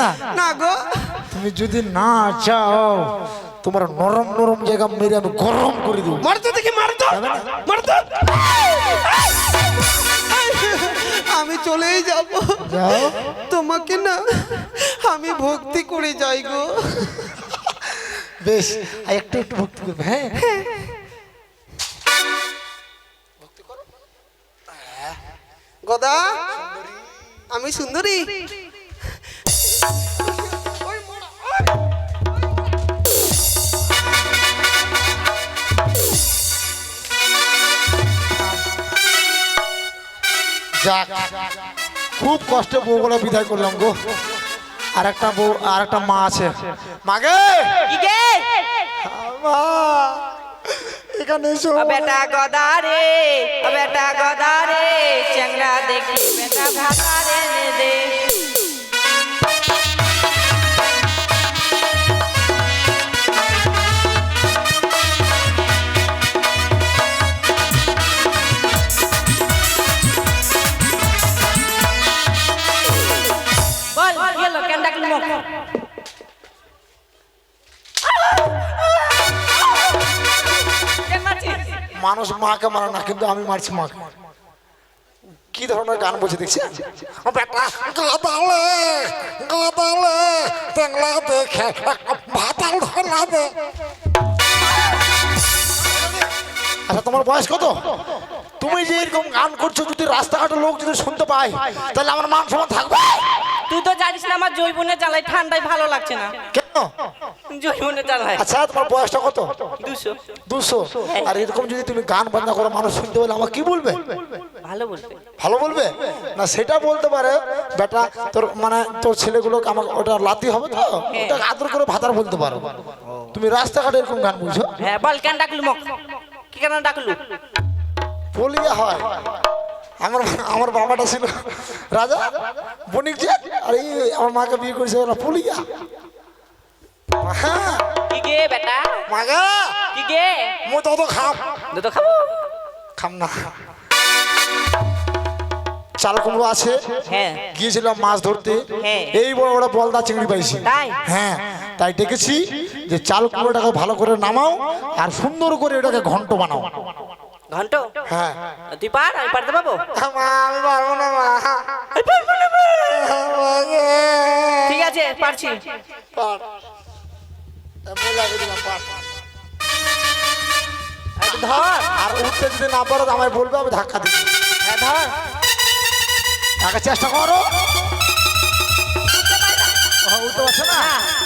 না? না গো। তুমি যদি না চাও তোমার নরম নরম জায়গা মেরে আমি গরম করে দেবো। মারতো দেখি মারতো মারতো আমি চলেই যাব। যাও। তোমাকে না আমি ভক্তি করে যাই গো। বেশ একটু একটু ভক্তি করবে হ্যাঁ। গদা আমি সুন্দরী। যাক খুব কষ্টে বউগুলো বিদায় করলাম গো। আর একটা বউ আর একটা মা আছে মাগে এখানে এসো। বেটা গদা রে বেটা গদা রে চেংড়া দেখি বেটা ভাতা রে দে। মানুষ মাকে মারে না কিন্তু আমি মারছি মাকে। কি ধরনের গান বলছে দেখছি? আচ্ছা তোমার বয়স কত? তুমি যে এরকম গান করছ যদি রাস্তাঘাটে লোক যদি শুনতে পায় তাহলে আমার মান সমান থাকবে? তুই তো জানিস না আমার জৈবনে জ্বালাই ঠান্ডায় ভালো লাগছে না। কেন? জৈবনে জ্বালায়। আচ্ছা তোমার বয়সটা কত? দুশো। দুশো? আর এরকম যদি তুমি গান বাজনা করো মানুষ শুনতে পেলে আমার কি বলবে? ভালো বলবে। ভালো বলবে? না সেটা বলতে পারে। বেটা তোর মানে তোর ছেলেগুলোকে আমাকে ওটা লাতি হবে তো? ওটা আদর করে ভাতার বলতে পারো। তুমি রাস্তাঘাটে এরকম গান বুঝছ? হ্যাঁ বল কেন ডাকলু মোক? কি কেন ডাকলু? বলিয়া হয়। আমার আমার বাবাটা ছিল রাজা বণিক যে আর এই আমার মাকে বিয়ে করেছে ওরা পুলিয়া। কি গে বেটা? মাগা কি গে? মই তত খাম। দুটো খাব। খাম না। চাল কুমড়ো আছে। হ্যাঁ। গিয়েছিলাম মাছ ধরতে। হ্যাঁ। এই বড় বড় বলদা চিংড়ি পাইছি। তাই? হ্যাঁ। তাই ডেকেছি যে চাল কুমড়োটাকে ভালো করে নামাও আর সুন্দর করে এটাকে ঘন্ট বানাও। ঘন্ট? হ্যাঁ। তুই পার আমি পারতে পাবো মা, আমি পারব না মা। ঠিক আছে পারছি। পার। ধর। আর উঠতে যদি না পারো তো আমায় বলবে আমি ধাক্কা দিচ্ছি হ্যাঁ ধর। আগে চেষ্টা করো। ও, উঠতে পারছ না?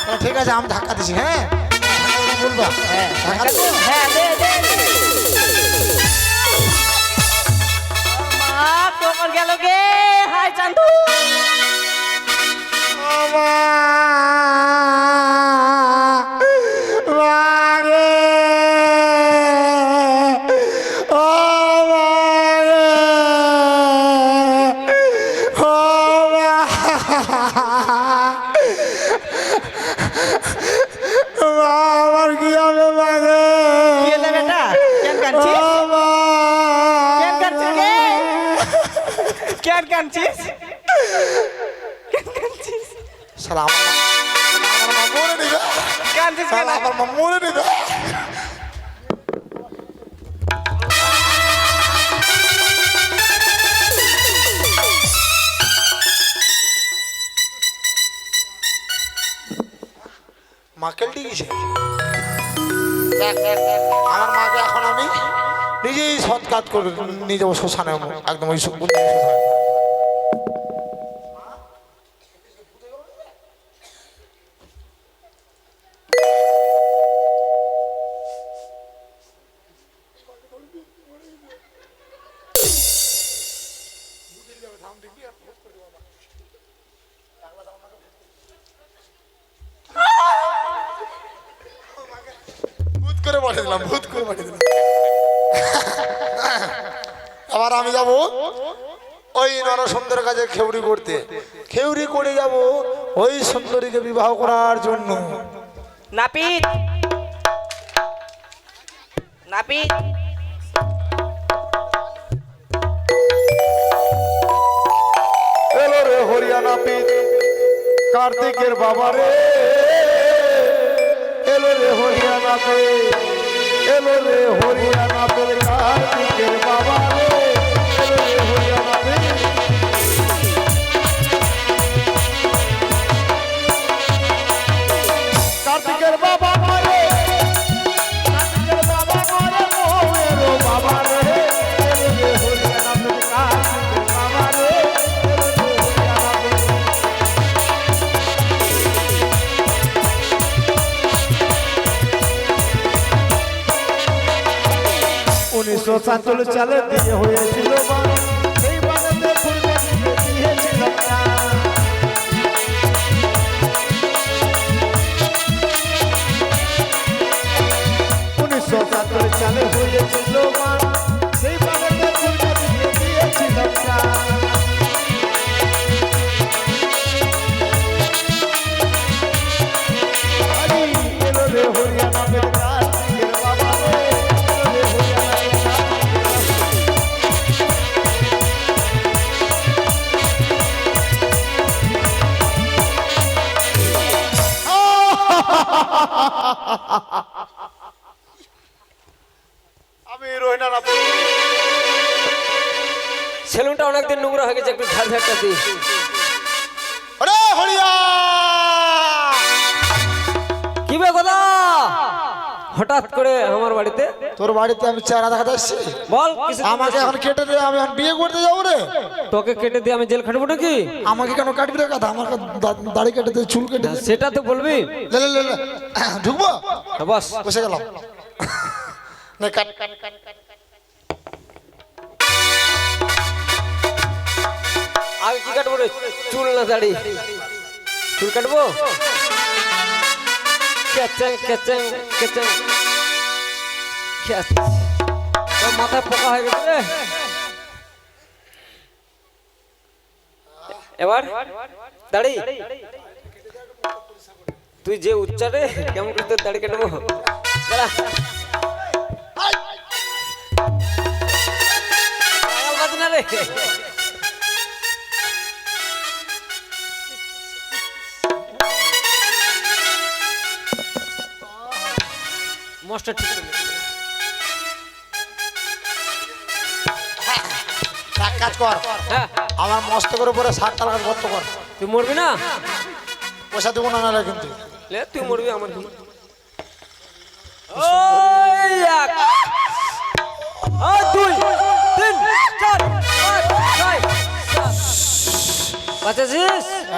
তাহলে ঠিক আছে আমি ধাক্কা দিচ্ছি হ্যাঁ? বলবা। হ্যাঁ? হ্যাঁ দে দে। মা তোমার গেল গে হাই চান্দু। কেন কাঁদছিস কেন কাঁদছিস সালা আমার আমার মা মরে নিবে কাঁদছিস কেন সালা আমার মা মরে নিবে মা কেলটি গেছে আমার মাকে এখন আমি নিজেই সৎকাত করে নিয়ে যাব শ্মশানে একদম ওই করে পাঠিয়ে দিলাম, ভূত করে পাঠিয়ে দিলাম। আমি যাব ওই নরসুন্দর কাছে খেউরি করতে। খেউরি করে যাব ওই সুন্দরীকে বিবাহ করার জন্য। নাপিত! নাপিত! এলো রে হরিয়ানা পিত কার্তিকের বাবা রে। এলো রে হরিয়া হরিয়ানাতে এলো রে হরিয়ানাতে কার্তিকের বাবা উনিশশো চালে দিয়ে হয়েছিল। অনেকদিন নোংরা হয়ে গেছে একটু ঝাড় ঝাড়টা দিই। কি বে কথা হঠাৎ করে আমার বাড়িতে? তোর বাড়িতে আমি চেহারা দেখাতে এসছি বল আমাকে এখন কেটে দে আমি এখন বিয়ে করতে যাব রে। তোকে কেটে দিয়ে আমি জেল খাটবো নাকি? আমাকে কেন কাটবি রে কথা? আমার দাড়ি কেটে দে চুল কেটে দে। সেটা তো বলবি। লে লে লে লে। ঢুকবো? হ্যাঁ, বস। বসে গেলাম। নে কাট কাট কাট কাট। কাটবো রে? চুল না দাড়ি। চুল কাটবো? কেচেং ক্যাচ। তোর মাথায় পোকা হয়ে গেছে এবার দাড়ি। তুই যে উচ্চারে কেমন করে তোর দাড়ি কাটবো? রে। মস্ত ঠিক করে এক কাজ কর। হ্যাঁ। আমার মস্ত করে পরে ষাট টাকা কত কর। তুই মরবি না? পয়সা দেবো না নাহলে কিন্তু। লে তুই মরবি আমার কি? ওই এক। দুই তিন চার পাঁচ ছয় সাত।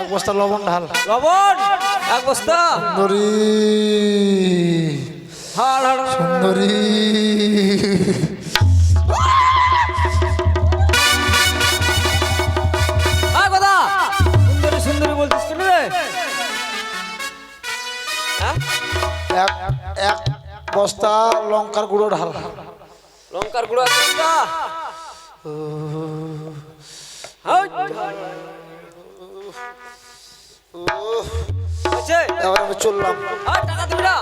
এক বস্তা লবণ ঢাল। লবণ? এক বস্তা? সুন্দরী। সুন্দরী। আয় কথা সুন্দরী সুন্দরী বলছিস কেন রে? হ্যাঁ? এক বস্তা লঙ্কার গুঁড়ো ঢাল। লঙ্কার গুঁড়ো এবার আমি চললাম। টাকা দিবি না?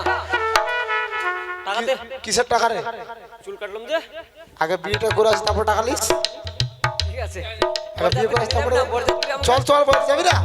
কিসের টাকা রে? চুল কাটলাম যে। আগে বিয়েটা করে আসি তারপর টাকা নিস। ঠিক আছে। আগে বিয়ে করে আসি তারপরে চল চল বল যাবি না?